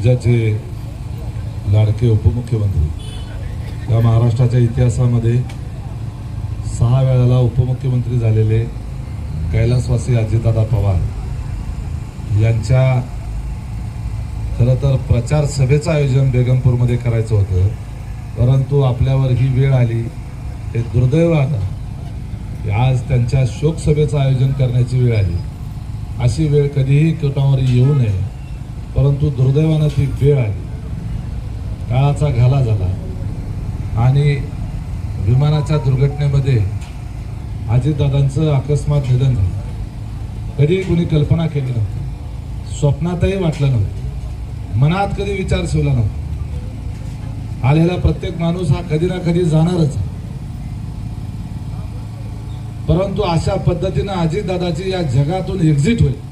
राज्याचे लाडके उपमुख्यमंत्री. या महाराष्ट्राच्या इतिहासामध्ये सहा वेळाला उपमुख्यमंत्री झालेले कैलासवासी अजितदादा पवार यांच्या खरं तर प्रचार सभेचं आयोजन बेगमपूरमध्ये करायचं होतं. परंतु आपल्यावर ही वेळ आली. हे दुर्दैव आलं आज त्यांच्या शोकसभेचं आयोजन करण्याची वेळ आली. अशी वेळ कधीही कोटावर येऊ नये. परंतु दुर्दैवानं ती वेळ आली. काळाचा घाला झाला. आणि विमानाच्या दुर्घटनेमध्ये अजितदादांचं अकस्मात निधन झालं. कधी कुणी कल्पना केली नव्हती. स्वप्नातही वाटलं नव्हतं. मनात कधी विचार शिवला नव्हता. आलेला प्रत्येक माणूस हा कधी ना कधी जाणारच परंतु अशा पद्धतीनं अजितदादाची या जगातून एक्झिट होईल.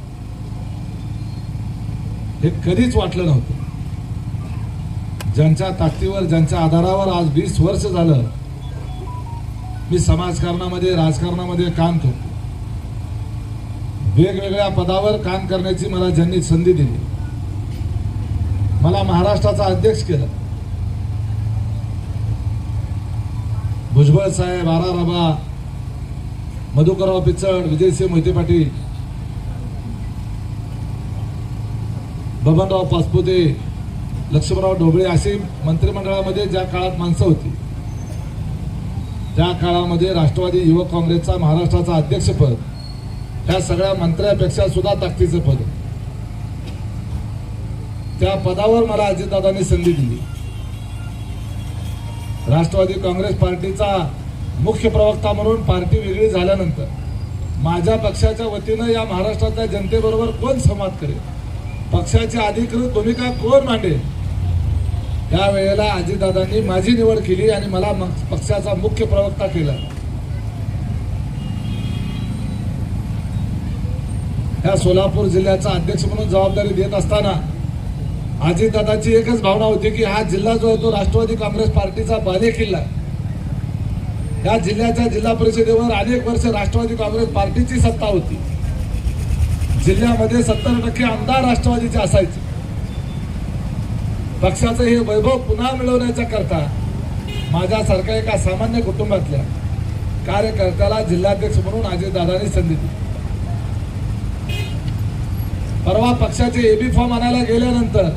हे कधीच वाटलं नव्हतं. ज्यांच्या ताकदीवर ज्यांच्या आधारावर आज वीस वर्ष झालं मी समाजकारणामध्ये राजकारणामध्ये काम करतो. वेगवेगळ्या पदावर काम करण्याची मला ज्यांनी संधी दिली. मला महाराष्ट्राचा अध्यक्ष केलं. भुजबळ साहेब आरा रबा मधुकरराव पिचड विजयसिंह मोहिते पाटील बबनराव पाचपुते लक्ष्मणराव ढोबळे अशी मंत्रिमंडळामध्ये ज्या काळात माणसं होती त्या काळामध्ये राष्ट्रवादी युवक काँग्रेसचा महाराष्ट्राचा अध्यक्षपद ह्या सगळ्या मंत्र्यापेक्षा सुद्धा ताकदीचं पद. त्या पदावर मला अजितदादांनी संधी दिली. राष्ट्रवादी काँग्रेस पार्टीचा मुख्य प्रवक्ता म्हणून पार्टी वेगळी झाल्यानंतर माझ्या पक्षाच्या वतीनं या महाराष्ट्रातल्या जनतेबरोबर कोण संवाद करेल? पक्षाची अधिकृत भूमिका कोण मांडे त्यावेळेला अजितदादांनी माझी निवड केली आणि मला पक्षाचा मुख्य प्रवक्ता केला. ह्या सोलापूर जिल्ह्याचा अध्यक्ष म्हणून जबाबदारी देत असताना अजितदादाची एकच भावना होती की हा जिल्हा जो आहे तो राष्ट्रवादी काँग्रेस पार्टीचा बाले किल्ला या जिल्ह्याच्या जिल्हा परिषदेवर अनेक वर्ष राष्ट्रवादी काँग्रेस पार्टीची सत्ता होती. जिल्ह्यामध्ये सत्तर टक्के आमदार राष्ट्रवादीचे असायचे. पक्षाचं हे वैभव पुन्हा मिळवण्याच्या करता माझ्यासारख्या एका सामान्य कुटुंबातल्या कार्यकर्त्याला जिल्हाध्यक्ष म्हणून अजितदादांनी संधी दिली. परवा पक्षाचे एबी फॉर्म आणायला गेल्यानंतर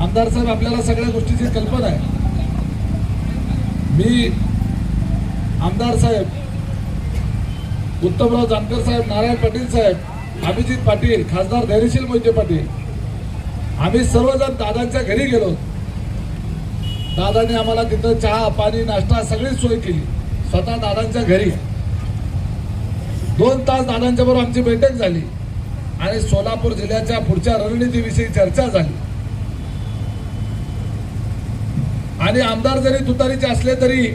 आमदार साहेब आपल्याला सगळ्या गोष्टीची कल्पना आहे. मी आमदार साहेब उत्तमराव जानकर साहेब नारायण पाटील साहेब अभिजित पाटील खासदार धैर्यशील मोहिते पाटील. आम्ही सर्वजण दादांच्या घरी गेलो. दादाने आम्हाला तिथं चहा पाणी नाश्ता सगळी सोय केली. स्वतः दादांच्या घरी. दोन तास दादांच्या बरोबर आमची बैठक झाली. आणि सोलापूर जिल्ह्याच्या पुढच्या रणनीतीविषयी चर्चा झाली. आणि आमदार जरी तुतारीचे असले तरी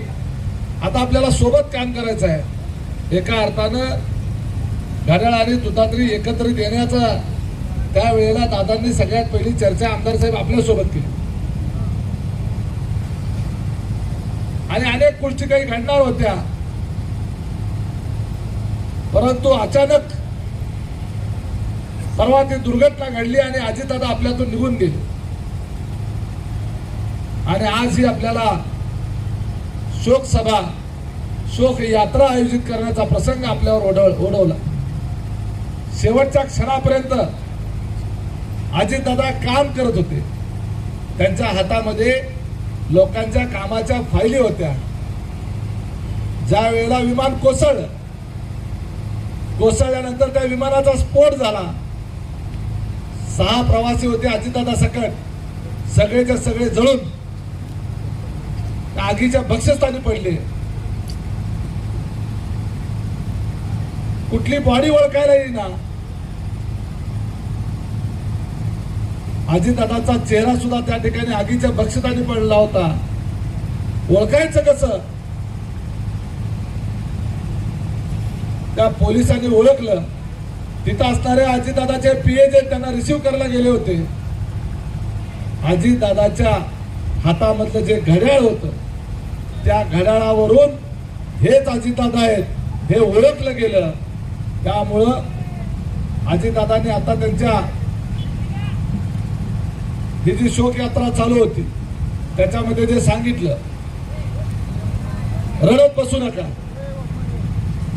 आता आपल्याला सोबत काम करायचं आहे. एका अर्थानं घड्याळ आणि तुतात्री एकत्रित येण्याचा त्यावेळेला दादांनी सगळ्यात पहिली चर्चा आमदार साहेब आपल्यासोबत केली. आणि अनेक गोष्टी काही घडणार होत्या. परंतु अचानक परवा ती दुर्घटना घडली आणि अजितदादा आपल्यातून निघून गेले. आणि आज ही आपल्याला शोक सभा शोक यात्रा आयोजित करण्याचा प्रसंग आपल्यावर ओढव ओढवला. शेवटच्या क्षणापर्यंत अजितदादा काम करत होते. त्यांच्या हातामध्ये लोकांच्या कामाच्या फायली होत्या. ज्या वेळेला विमान कोसळलं कोसळल्यानंतर त्या विमानाचा स्फोट झाला. सहा प्रवासी होते अजितदादा सकट. सगळेच्या सगळे जळून आगीच्या भक्षस्थानी पडले. कुठली बॉडी ओळखायला येईना. अजितदादाचा चेहरा सुद्धा त्या ठिकाणी आगीच्या बक्षताने पडला होता. ओळखायचं कसं? त्या पोलिसांनी ओळखलं. तिथं असणारे अजितदादाचे पीए जे त्यांना रिसिव्ह करायला गेले होते. अजितदादाच्या हातामधलं जे घड्याळ होतं त्या घड्याळावरून हेच अजितदादा आहेत हे ओळखलं गेलं. त्यामुळं अजितदादाने आता त्यांच्या ही जी शोकयात्रा चालू होती त्याच्यामध्ये जे सांगितलं रडत बसू नका.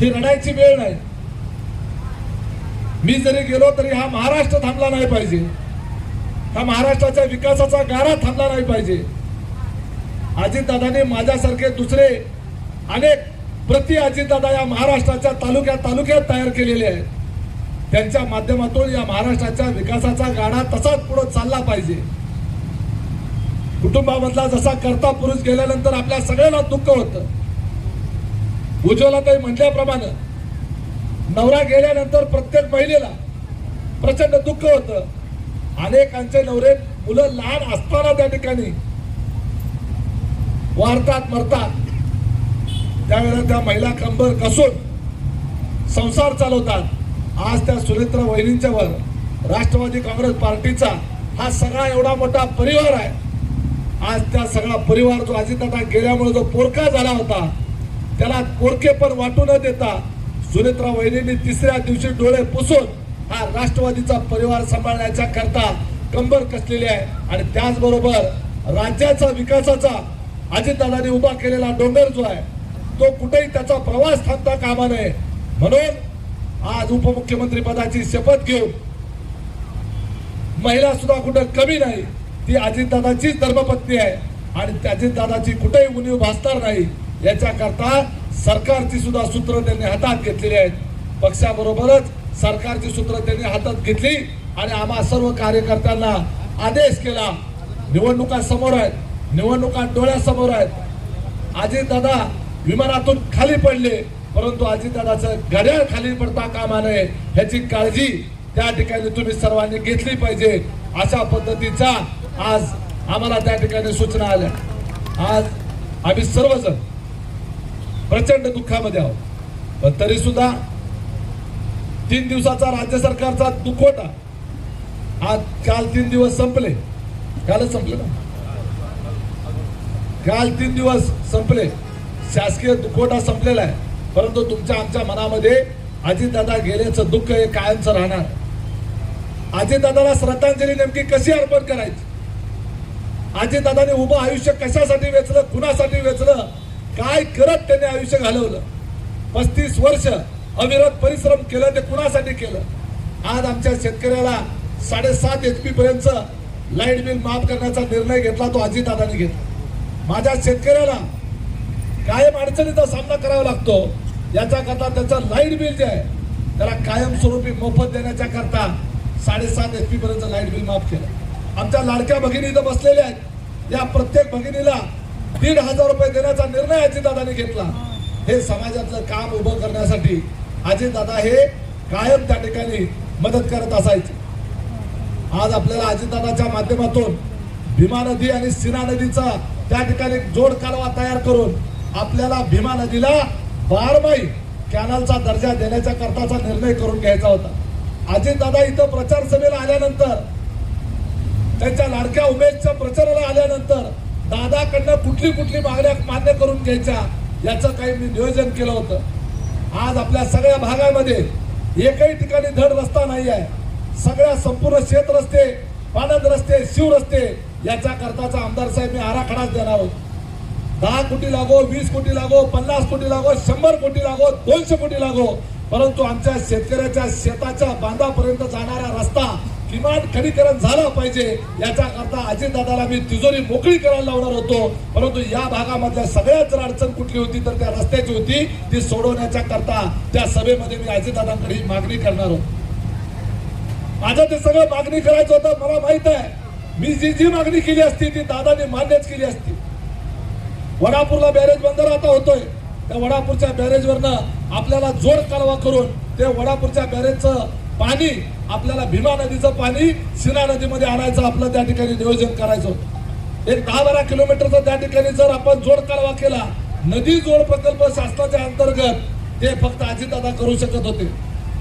ही रडायची वेळ नाही. मी जरी गेलो तरी हा महाराष्ट्र थांबला नाही पाहिजे. हा महाराष्ट्राच्या विकासाचा गाडा थांबला नाही पाहिजे. अजितदादाने माझ्यासारखे दुसरे अनेक प्रति अजितदादा या महाराष्ट्राच्या तालुक्यात तालुक्यात तयार केलेले आहेत. त्यांच्या माध्यमातून या महाराष्ट्राच्या विकासाचा गाडा तसाच पुढे चालला पाहिजे. कुटुंबामधला जसा करता पुरुष गेल्यानंतर आपल्या सगळ्यांना दुःख होतं. उज्ज्वलाताई म्हटल्याप्रमाणे नवरा गेल्यानंतर प्रत्येक महिलेला प्रचंड दुःख होतं. अनेकांचे नवरे मुलं लहान असताना त्या ठिकाणी वारतात मरतात. त्यावेळेला त्या महिला कंबर कसून संसार चालवतात. आज त्या सुनेत्रा वहिनींच्यावर राष्ट्रवादी काँग्रेस पार्टीचा हा सगळा एवढा मोठा परिवार आहे. आज त्या सगळा परिवार जो अजितदादा गेल्यामुळे जो पोरका झाला होता त्याला पोरके पण वाटू न देता सुनेत्रा वहिनींनी तिसऱ्या दिवशी डोळे पुसून हा राष्ट्रवादीचा परिवार सांभाळण्याच्या करता कंबर कसलेली आहे. आणि त्याचबरोबर राज्याचा विकासाचा अजितदादांनी उभा केलेला डोंगर जो आहे तो कुठेही त्याचा प्रवास थांबता कामा नये. म्हणून आज उपमुख्यमंत्री पदाची शपथ घेऊन महिला सुद्धा कुठं कमी नाही. ती अजितदादाचीच धर्मपत्नी आहे. आणि त्या अजितदादाची कुठेही उणीव भासणार नाही. याच्याकरता सरकारची सुद्धा सूत्र त्यांनी हातात घेतलेली आहेत. पक्षाबरोबरच सरकारची सूत्र त्यांनी हातात घेतली आणि आम्हा सर्व कार्यकर्त्यांना आदेश केला. निवडणुका समोर आहेत. निवडणुका डोळ्यासमोर आहेत. अजितदादा विमानातून खाली पडले. परंतु अजितदादाचं घड्याळ खाली पडता कामा नये ह्याची काळजी त्या ठिकाणी तुम्ही सर्वांनी घेतली पाहिजे. अशा पद्धतीचा आज आम्हाला त्या ठिकाणी सूचना आल्या. आज आम्ही सर्वजण प्रचंड दुःखामध्ये आहोत. पण तरी सुद्धा तीन दिवसाचा राज्य सरकारचा दुखवटा आज काल तीन दिवस संपले. कालच संपले ना? काल तीन दिवस संपले. शासकीय दुखवटा संपलेला आहे. परंतु तुमच्या आमच्या मनामध्ये अजितदादा गेल्याचं दुःख हे कायमचं राहणार. अजितदादाला श्रद्धांजली नेमकी कशी अर्पण करायची? अजितदादाने उभं आयुष्य कशासाठी वेचलं कुणासाठी वेचलं काय करत त्यांनी आयुष्य घालवलं? पस्तीस वर्ष अविरत परिश्रम केलं ते कुणासाठी केलं? आज आमच्या शेतकऱ्याला साडेसात एच पी पर्यंत लाइट बिल माफ करण्याचा निर्णय घेतला तो अजितदादाने घेतला. माझ्या शेतकऱ्याला कायम अडचणीचा सामना करावा लागतो. याच्याकरता त्याचं लाइट बिल जे आहे त्याला कायमस्वरूपी मोफत देण्याच्या करता साडेसात एच पी पर्यंत लाइट बिल माफ केलं. आमच्या लाडक्या भगिनी इथं बसलेल्या आहेत. या प्रत्येक भगिनीला दीड हजार रुपये देण्याचा निर्णय अजितदादाने घेतला. हे समाजातलं काम उभं करण्यासाठी अजितदादा हे कायम त्या ठिकाणी मदत करत असायचे. आज आपल्याला अजितदादाच्या माध्यमातून भीमा नदी आणि सिना नदीचा त्या ठिकाणी जोड कालवा तयार करून आपल्याला भीमा नदीला बारमाही कॅनलचा दर्जा देण्याच्या करताचा निर्णय करून घ्यायचा होता. अजितदादा इथं प्रचार सभेला आल्यानंतर त्यांच्या लाडक्या उमेशच्या प्रचाराला आल्यानंतर दादाकडनं कुठली कुठली मागण्या मान्य करून घ्यायच्या याचं काही मी नियोजन केलं होतं. आज आपल्या सगळ्या भागामध्ये एकही ठिकाणी धड रस्ता नाही आहे सगळ्या संपूर्ण शेत रस्ते पानंद रस्ते शिव रस्ते याच्या करताचा आमदार साहेब मी आराखडाच देणार आहोत दहा कोटी लागो वीस कोटी लागो पन्नास कोटी लागो शंभर कोटी लागो दोनशे कोटी लागो. परंतु आमच्या शेतकऱ्याच्या शेताच्या बांधापर्यंत जाणारा रस्ता किमान खडीकरण झालं पाहिजे याच्या करता अजितदादाला मी तिजोरी मोकळी करायला लावणार होतो. परंतु या भागामधल्या सगळ्यात जर अडचण कुठली होती तर त्या रस्त्याची होती. ती सोडवण्याच्या करता त्या सभेमध्ये मी अजितदादांकडे ही मागणी करणार होतो. माझं ते सगळं मागणी करायचं होतं मला माहीत आहे. मी जी जी मागणी केली असती ती दादाने मान्यच केली असती. वडापूरला बॅरेज बंदर आता होतोय. त्या वडापूरच्या बॅरेजवरनं आपल्याला जोड कालवा करून ते वडापूरच्या बॅरेजचं पाणी आपल्याला भीमा नदीचं पाणी सिना नदीमध्ये आणायचं आपलं त्या ठिकाणी नियोजन करायचं होतं. एक दहा बारा किलोमीटरचा त्या ठिकाणी जर आपण जोड कालवा केला नदी जोड प्रकल्प शासनाच्या अंतर्गत ते फक्त अजितदादा करू शकत होते.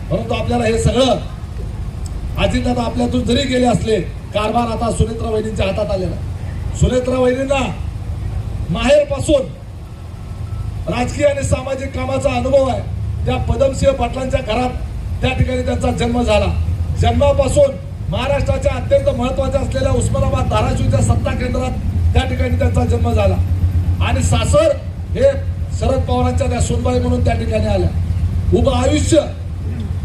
परंतु आपल्याला हे सगळं अजितदादा आपल्यातून जरी गेले असले कारभार आता सुनेत्रा वहिनींच्या हातात आलेला सुनेत्रा वहिनींना माहेरपासून राजकीय आणि सामाजिक कामाचा अनुभव आहे. त्या पदमसिंह पाटलांच्या घरात त्या ठिकाणी त्यांचा जन्म झाला. जन्मापासून महाराष्ट्राच्या अत्यंत महत्त्वाच्या असलेल्या उस्मानाबाद धाराशिवच्या सत्ता केंद्रात त्या ठिकाणी त्यांचा जन्म झाला. आणि सासर हे शरद पवारांच्या त्या सोनबाई म्हणून त्या ठिकाणी आल्या. उभं आयुष्य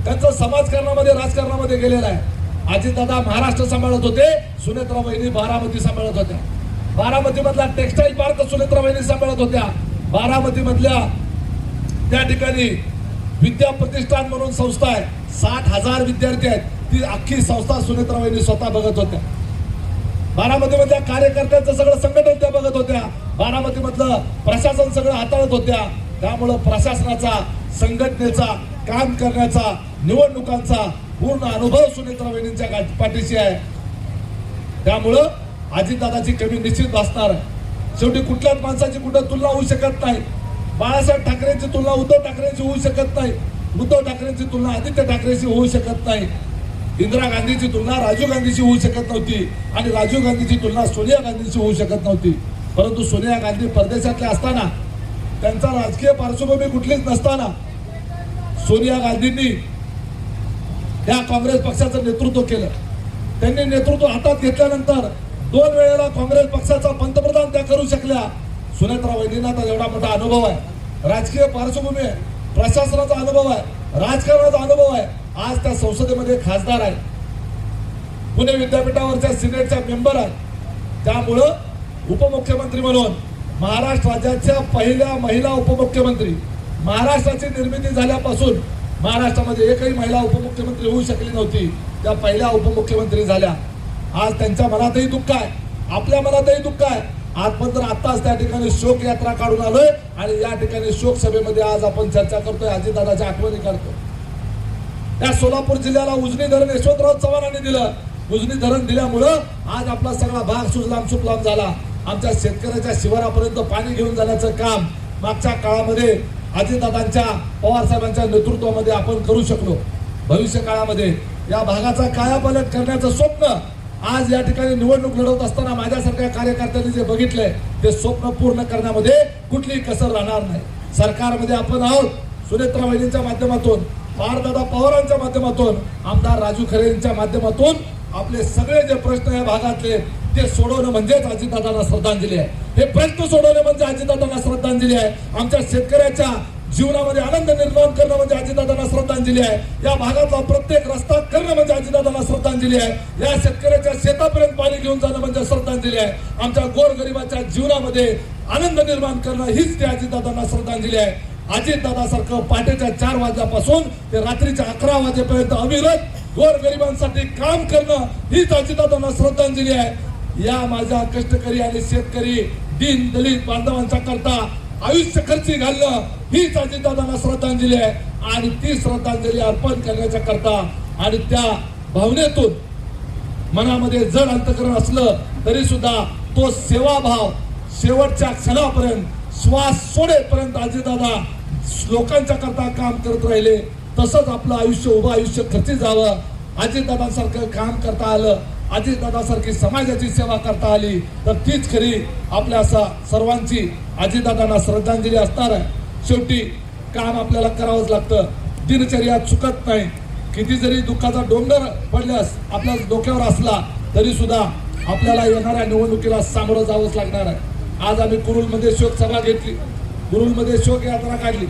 त्यांचं समाजकारणामध्ये राजकारणामध्ये गेलेलं आहे. अजितदादा महाराष्ट्र सांभाळत होते सुनेत्रा वहिनी बारामती सांभाळत होत्या. बारामती मधला टेक्सटाईल पार्क सुनेत्रा वहिनी सांभाळत होत्या. बारामती मधल्या त्या ठिकाणी विद्या प्रतिष्ठान म्हणून संस्था आहे. साठ हजार विद्यार्थी आहेत. ती अख्खी संस्था सुनेत्रा स्वतः बघत होत्या. बारामती मधल्या कार्यकर्त्यांचं सगळं संघटन त्या बघत होत्या. बारामती मधलं प्रशासन सगळं हाताळत होत्या. त्यामुळं प्रशासनाचा संघटनेचा काम करण्याचा निवडणुकांचा पूर्ण अनुभव सुनेत्रा पाठीशी आहे. त्यामुळं अजितदादाची कमी निश्चित भासणार शेवटी कुठल्याच माणसाची कुठं तुलना होऊ शकत नाही. बाळासाहेब ठाकरेंची तुलना उद्धव ठाकरेंची होऊ शकत नाही. उद्धव ठाकरेंची तुलना आदित्य ठाकरेंची होऊ शकत नाही. इंदिरा गांधीची तुलना राजीव गांधीशी होऊ शकत नव्हती आणि राजीव गांधीची तुलना सोनिया गांधीशी होऊ शकत नव्हती. परंतु सोनिया गांधी परदेशातल्या असताना त्यांचा राजकीय पार्श्वभूमी कुठलीच नसताना सोनिया गांधींनी या काँग्रेस पक्षाचं नेतृत्व केलं. त्यांनी नेतृत्व हातात घेतल्यानंतर दोन वेळेला काँग्रेस पक्षाचा पंतप्रधान त्या करू शकल्या. सुनेत्रा वैद्यनाथ एवढा मोठा अनुभव आहे. राजकीय पार्श्वभूमी आहे. प्रशासनाचा अनुभव आहे. राजकारणाचा अनुभव आहे. आज त्या संसदेमध्ये खासदार आहे. पुणे विद्यापीठावरच्या सिनेटच्या मेंबर आहेत त्यामुळं उपमुख्यमंत्री म्हणून महाराष्ट्र राज्याच्या पहिल्या महिला उपमुख्यमंत्री महाराष्ट्राची निर्मिती झाल्यापासून महाराष्ट्रामध्ये एकही महिला उपमुख्यमंत्री होऊ शकली नव्हती. त्या पहिल्या उपमुख्यमंत्री झाल्या. आज त्यांच्या मनातही दुःख आहे. आपल्या मनातही दुःख आहे. आजपर्यंत आत्ताच तर आताच त्या ठिकाणी शोक यात्रा काढून आलोय आणि या ठिकाणी शोक सभेमध्ये आज आपण चर्चा करतोय. अजितदादाच्या आठवणी काढतो. त्या सोलापूर जिल्ह्याला उजनी धरण यशवंतराव चव्हाणांनी दिलं. उजनी धरण दिल्यामुळं आज आपला सगळा भाग सुजलाम सुफलाम झाला. आमच्या शेतकऱ्याच्या शिवारापर्यंत पाणी घेऊन जाण्याचं काम मागच्या काळामध्ये अजितदादांच्या पवार साहेबांच्या नेतृत्वामध्ये आपण करू शकलो. भविष्य काळामध्ये या भागाचा कायापालट करण्याचं स्वप्न आज या ठिकाणी निवडणूक लढवत असताना माझ्यासारख्या कार्यकर्त्यांनी जे बघितलंय ते स्वप्न पूर्ण करण्यामध्ये कुठलीही कसर राहणार नाही. सरकारमध्ये आपण आहोत सुनेत्रा वहिनींच्या माध्यमातून पारदादा पवारांच्या माध्यमातून आमदार राजू खरे यांच्या माध्यमातून आपले सगळे जे प्रश्न या भागातले ते सोडवणं म्हणजेच अजितदादांना श्रद्धांजली आहे. हे प्रश्न सोडवणे म्हणजे अजितदादांना श्रद्धांजली आहे. आमच्या शेतकऱ्याच्या जीवनामध्ये आनंद निर्माण करणं म्हणजे अजितदादांना श्रद्धांजली आहे. या भागातला प्रत्येक रस्ता करणं म्हणजे अजितदादांना श्रद्धांजली आहे. या शेतकऱ्याच्या शेतापर्यंत पाणी घेऊन जाणं म्हणजे श्रद्धांजली आहे. आमच्या गोरगरिबाच्या जीवनामध्ये आनंद निर्माण करणं हीच ते अजितदादांना श्रद्धांजली आहे. अजितदादासारखं पहाटेच्या चार वाजल्यापासून ते रात्रीच्या अकरा वाजेपर्यंत अविरत गोरगरिबांसाठी काम करणं हीच अजितदादांना श्रद्धांजली आहे. या माझ्या कष्टकरी आणि शेतकरी दीन दलित बांधवांच्या करता आयुष्य खर्ची घालणं हीच अजितदादांना श्रद्धांजली आहे. आणि ती श्रद्धांजली अर्पण करण्याच्या करता आणि त्या भावनेतून मनामध्ये जड अंतकरण असलं तरी सुद्धा तो सेवाभाव शेवटच्या क्षणापर्यंत श्वास सोडेपर्यंत अजितदादा लोकांच्या करता काम करत राहिले. तसंच आपलं आयुष्य उभं आयुष्य खर्ची जावं. अजितदादांसारखं काम करता आलं. अजितदादासारखी समाजाची सेवा करता आली तर तीच खरी आपल्या असा सर्वांची अजितदादांना श्रद्धांजली असणार आहे. शेवटी काम आपल्याला करावंच लागतं. दिनचर्या चुकत नाही. किती जरी दुःखाचा डोंगर पडल्यास आपल्या डोक्यावर असला तरी सुद्धा आपल्याला येणाऱ्या निवडणुकीला सामोरं जावंच लागणार आहे. आज आम्ही कुरुलमध्ये शोक सभा घेतली. कुरुलमध्ये शोक यात्रा काढली.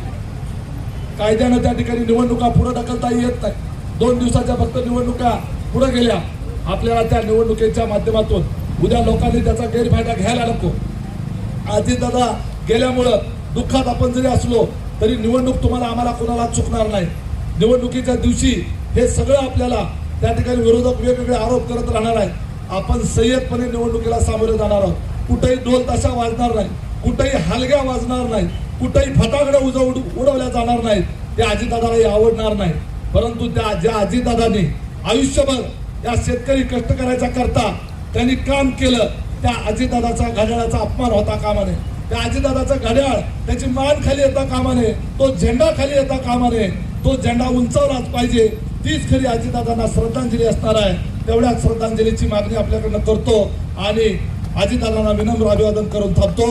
कायद्यानं त्या ठिकाणी निवडणुका पुढे ढकलता येत नाही. दोन दिवसाच्या फक्त निवडणुका पुढे गेल्या. आपल्याला त्या निवडणुकीच्या माध्यमातून उद्या लोकांनी त्याचा गैरफायदा घ्यायला नको. अजितदादा गेल्यामुळं दुःखात आपण जरी असलो तरी निवडणूक तुम्हाला आम्हाला कोणाला चुकणार नाही. निवडणुकीच्या दिवशी हे सगळं आपल्याला त्या ठिकाणी विरोधक वेगवेगळे आरोप करत राहणार आहेत. आपण संयतपणे निवडणुकीला सामोरे जाणार आहोत. कुठेही ढोल ताशा वाजणार नाही. कुठेही हलग्या वाजणार नाही. कुठेही फटाकड्या उज उडवल्या जाणार नाहीत. ते आजीदादालाही आवडणार नाही. परंतु त्या ज्या आजीदादाने आयुष्यभर या शेतकरी कष्ट करायचा करता त्यांनी काम केलं त्या अजितदादाचा घड्याळाचा अपमान होता कामा नये त्या अजितदादाचा घड्याळ त्याची मान खाली येता कामा नये तो झेंडा खाली येता कामा नये तो झेंडा उंचावलाच पाहिजे तीच खरी अजितदादांना श्रद्धांजली असणार आहे. तेवढ्याच श्रद्धांजलीची मागणी आपल्याकडनं करतो आणि अजितदादांना विनम्र अभिवादन करून थांबतो.